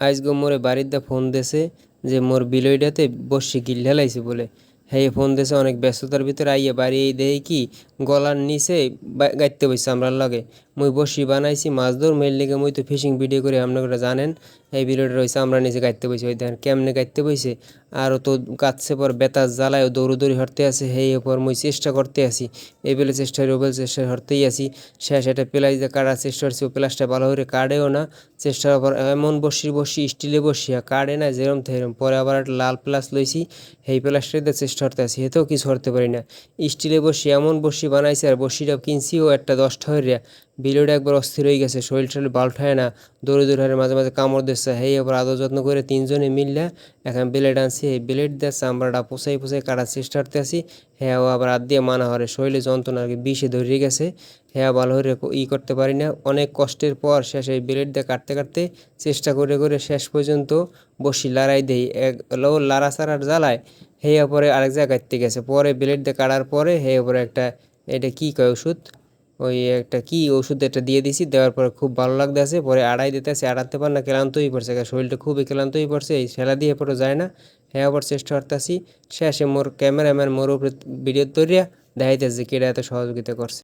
আজকে মোরে বাড়ির দা ফোন দেছে যে মোর বিলইটাতে বসি গিল লাইছে বলে। হ্যাঁ ফোন দেছে অনেক ব্যস্ততার ভিতরে আইয়া বাড়ি দেয় কি, গলার নিচে গাইতে বসছে আমরা লগে। মুই বসি বানাইছি, মাছ ধর মেল লেগে মুই তো ফিশিং ভিডিও করে আপনারা জানেন। এই ভিডিওটা রয়েছে আমরা নিচে গাইতে বসে। ওই দেখেন কেমনে গাইতে বসে। আর তো কাছে পর বেতার জ্বালায় দৌড়ো দৌড়ি হরতে আছে সেই পর মুই চেষ্টা করতে আসি এই বেলে চেষ্টা ও বেলে চেষ্টা হরতেই আছি। শেষ এটা প্লাস দিয়ে কাটার চেষ্টা করছি, ও প্লাসটা ভালো করে কাটেও না। চেষ্টার পর এমন বসি বসি, স্টিলে বসিয়া কাটে না, যেরম থেরম পরে আবার একটা লাল প্লাস লইছি সেই প্লাসটা দিয়ে চেষ্টা করতে আছি। এতেও কিছু হরতে পারি না। স্টিলে বসি, এমন বসি বানাইছে, আর বসিটা কিনছি ও একটা দশটা হইয়া। বিলোটা একবার অস্থির হয়ে গেছে, শরীর টরীর বাল্ট হয় না, দৌড়ে দৌড়ে হারে মাঝে মাঝে কামড় দিচ্ছে। হেই আবার আদর যত্ন করে তিনজনে মিললে এখন ব্লেড আনছি এই ব্লেড দিয়ে চামড়াটা পোষাই পোষাই কাটার চেষ্টা করতে আসি হ্যাঁ ও আবার হাত দিয়ে মানা হরে শরীরে যন্ত্রণা আর কি বিষে ধরিয়ে গেছে। হ্যাঁ ভালো করে ই করতে পারি না। অনেক কষ্টের পর শেষে এই ব্লেড দিয়ে কাটতে কাটতে চেষ্টা করে করে শেষ পর্যন্ত বসি লড়াই দেই। এক লো লাড়া সারার জ্বালায় হেয়া পরে আরেক জায়গায় কাটতে গেছে। পরে ব্লেড দিয়ে কাটার পরে হে পরে একটা, এটা কি কয় ওষুধ? ওই একটা কি ওষুধ একটা দিয়ে দিছি, দেওয়ার পরে খুব ভালো লাগতে আছে পরে আড়াই দিতে দিতেছে আড়াতে পার না ক্লান্তই পড়ছে শরীরটা খুবই ক্লান্তই পড়ছে, এই ফেলা দিয়ে পরে যায় না। হ্যাঁ আবার চেষ্টা করতেছি, শেষে মোর ক্যামেরাম্যান মোর উপরে ভিডিও তৈরিয়া দেখাইতেছে কেটা এত সহযোগিতা করছে।